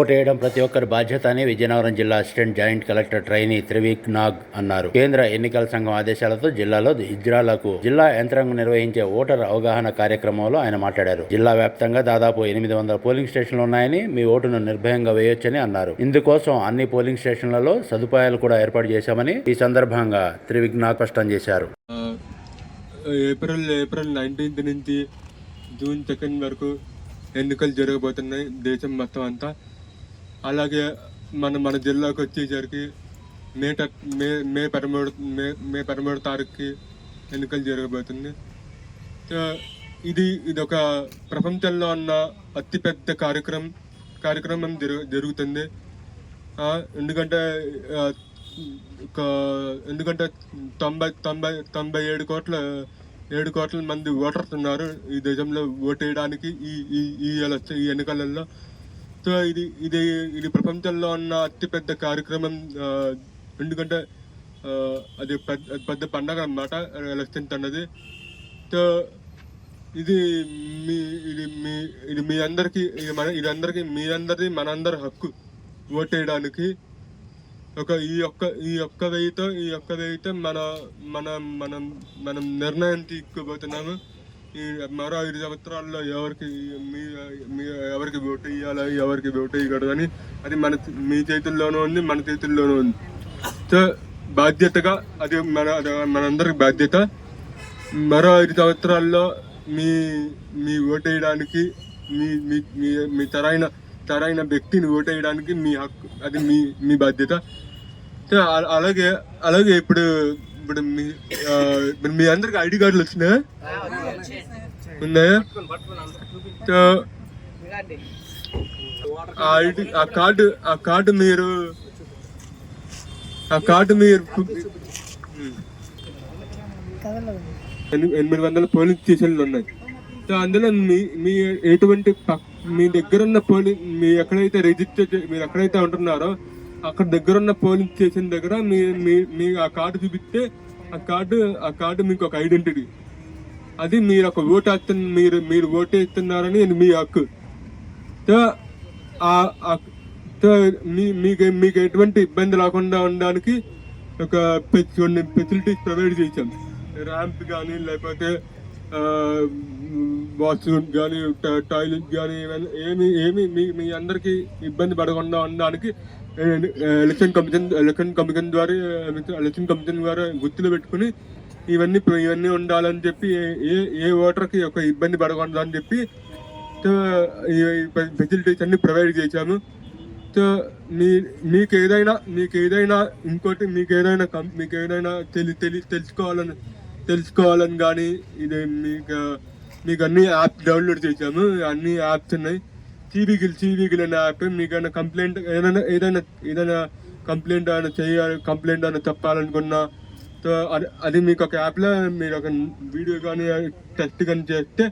ఓటేయడం ప్రతి ఒక్కరి బాధ్యత అని విజయనగరం జిల్లా assistant joint collector trainee Trivik Nag అన్నారు. కేంద్ర ఎన్నికల సంఘం ఆదేశాలతో జిల్లాలో ఇజ్రాలకు జిల్లా యంత్రాంగం నిర్వహించే ఓటర్ అవగాహన కార్యక్రమంలో ఆయన మాట్లాడారు. జిల్లా వ్యాప్తంగా దాదాపు ఎనిమిది వందల పోలింగ్ స్టేషన్లు ఉన్నాయని మీ ఓటును నిర్భయంగా వేయొచ్చని అన్నారు. ఇందుకోసం అన్ని పోలింగ్ స్టేషన్లలో సదుపాయాలు కూడా ఏర్పాటు చేశామని ఈ సందర్భంగా త్రివిక్ నాగ్ స్పష్టం చేశారు. ఏప్రిల్ ఏప్రిల్ నైన్టీన్త్ నుంచి జూన్ సెకండ్ వరకు ఎన్నికలు జరగబోతున్నాయి దేశం మొత్తం అంతా. అలాగే మన మన జిల్లాకు వచ్చేసరికి మే ట- మే మే పదమూడు మే మే పదమూడు తారీఖుకి ఎన్నికలు జరగబోతుంది ఇది ఇది ఒక ప్రపంచంలో ఉన్న అతిపెద్ద కార్యక్రమం కార్యక్రమం జరుగు జరుగుతుంది. ఎందుకంటే ఒక ఎందుకంటే తొంభై తొంభై తొంభై ఏడు కోట్ల ఏడు కోట్ల మంది ఓటర్స్ ఉన్నారు ఈ దేశంలో ఓటేయడానికి ఈ ఈ ఈ ఎలక్షన్ ఈ ఎన్నికలలో. సో ఇది ఇది ఇది ప్రపంచంలో ఉన్న అతిపెద్ద కార్యక్రమం ఎందుకంటే అది పెద్ద పెద్ద పండగ అన్నమాట ఎలక్షన్స్ అన్నది. సో ఇది మీ ఇది మీ ఇది మీ అందరికీ ఇది మన ఇది అందరికీ మీ అందరిది మనందరి హక్కు. ఓటేయడానికి ఒక ఈ యొక్క ఈ ఒక్క వెయ్యితో ఈ ఒక్క వెయ్యితో మన మన మనం మనం నిర్ణయం తీసుకోబోతున్నాము. ఈ మరో ఐదు సంవత్సరాల్లో ఎవరికి మీ మీ ఎవరికి ఓటు ఇవ్వాలి ఎవరికి ఓటు ఇవ్వకూడదు అని అది మన మీ చేతుల్లోనూ ఉంది మన చేతుల్లోనూ ఉంది. సో బాధ్యతగా అది మన మనందరికి బాధ్యత. మరో ఐదు సంవత్సరాల్లో మీ మీ ఓటేయడానికి మీ మీ మీ మీ తరైన తరైన వ్యక్తిని ఓటేయడానికి మీ హక్కు అది మీ మీ బాధ్యత. సో అలాగే అలాగే ఇప్పుడు ఇప్పుడు మీ ఇప్పుడు మీ అందరికి ఐడి కార్డులు వచ్చినాయా? ఉన్నాయా? సో ఆ ఐడి ఆ కార్డు ఆ కార్డు మీరు ఆ కార్డు మీరు ఎనిమిది వందల పోలింగ్ స్టేషన్లు ఉన్నాయి. సో అందులో మీ మీ ఎటువంటి మీ దగ్గర ఉన్న పోలింగ్ మీ ఎక్కడైతే రిజిస్టర్ మీరు ఎక్కడైతే ఉంటున్నారో అక్కడ దగ్గర ఉన్న పోలింగ్ స్టేషన్ దగ్గర మీ మీ మీ ఆ కార్డు చూపిస్తే ఆ కార్డు ఆ కార్డు మీకు ఒక ఐడెంటిటీ. అది మీరు ఒక ఓటు వేస్తున్న మీరు మీరు ఓటు వేస్తున్నారని మీ హక్కు. ఆ- మీ మీకు మీకు ఎటువంటి ఇబ్బంది లేకుండా ఉండడానికి ఒక కొన్ని ఫెసిలిటీస్ ప్రొవైడ్ చేశాం. ర్యాంప్ కానీ లేకపోతే వాష్రూమ్ కానీ టాయిలెట్ కానీ ఏమి ఏమి మీ మీ అందరికీ ఇబ్బంది పడకుండా ఉండడానికి ఎలక్షన్ కమిషన్ ఎలక్షన్ కమిషన్ ద్వారా ఎలక్షన్ కమిషన్ ద్వారా గుర్తులు పెట్టుకుని ఇవన్నీ ఇవన్నీ ఉండాలని చెప్పి ఏ- ఏ ఏ ఓటర్కి ఒక ఇబ్బంది పడకుండా అని చెప్పి సో ఈ ఫెసిలిటీస్ అన్ని ప్రొవైడ్ చేశాము. సో మీ మీకు ఏదైనా మీకు ఏదైనా ఇంకోటి మీకు ఏదైనా మీకు ఏదైనా తెలి తెలి తెలుసుకోవాలని తెలుసుకోవాలని కానీ ఇది మీకు మీకు అన్ని యాప్ డౌన్లోడ్ చేశాము. అన్ని యాప్స్ ఉన్నాయి. చీవీగిల్ చీవీగిల్ అనే యాప్ మీకు ఏమైనా కంప్లైంట్ ఏదైనా ఏదైనా ఏదైనా కంప్లైంట్ అయినా చేయాలి కంప్లైంట్ అయినా చెప్పాలనుకున్నా సో అది అది మీకు ఒక యాప్లో మీరు ఒక వీడియో కానీ టెస్ట్ కానీ చేస్తే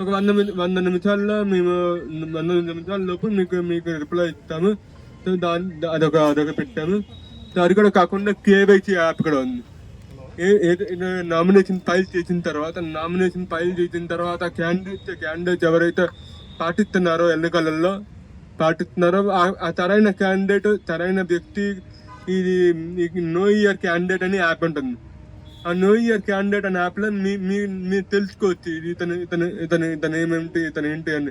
ఒక వంద వంద నిమిషాల్లో మేము వంద నిమిషాల లోపు మీకు మీకు రిప్లై ఇస్తాము. సో దాని అదొక అదొక పెట్టాము. సో అది కూడా కాకుండా కేవైసీ యాప్ కూడా ఉంది. ఏ నామినేషన్ ఫైల్ చేసిన తర్వాత నామినేషన్ ఫైల్ చేసిన తర్వాత క్యాండిడేట్స్ క్యాండిడేట్స్ ఎవరైతే పాటిస్తున్నారో ఎన్నికలలో పాటిస్తున్నారో. ఆ- ఆ సరైన క్యాండిడేట్ సరైన వ్యక్తి ఇది నో ఇయర్ క్యాండిడేట్ అని యాప్ ఉంటుంది. ఆ నో ఇయర్ క్యాండిడేట్ అనే యాప్లో మీ మీ మీరు తెలుసుకోవచ్చు. ఇది ఇతను ఇతను ఇతను ఇతను ఏమేమిటి ఇతను ఏంటి అని.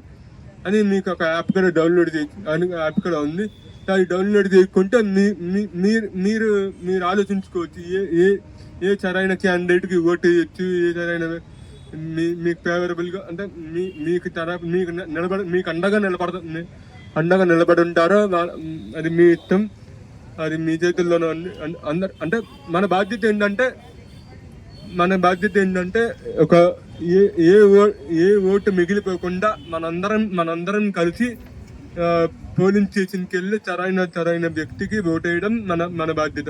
అని మీకు ఒక యాప్ కూడా డౌన్లోడ్ చేసి యాప్ కూడా ఉంది. అది డౌన్లోడ్ చేసుకుంటే మీ మీ- మీరు మీరు మీరు ఆలోచించుకోవచ్చు. ఏ ఏ ఏ సరైన క్యాండిడేట్కి ఓటు వేయచ్చు ఏ సరైన మీ మీకు ఫేవరబుల్గా అంటే మీ మీకు తర మీకు నిలబడ మీకు అండగా నిలబడుతుంది అండగా నిలబడి ఉంటారో అది మీ ఇష్టం. అది మీ చేతుల్లోనే అందరు అంటే మన బాధ్యత ఏంటంటే మన బాధ్యత ఏంటంటే ఒక ఏ ఏ ఓ ఏ ఓటు మిగిలిపోకుండా మనందరం మనందరం కలిసి పోలింగ్ స్టేషన్కి వెళ్ళి సరైన సరైన వ్యక్తికి ఓటేయడం వేయడం మన మన బాధ్యత.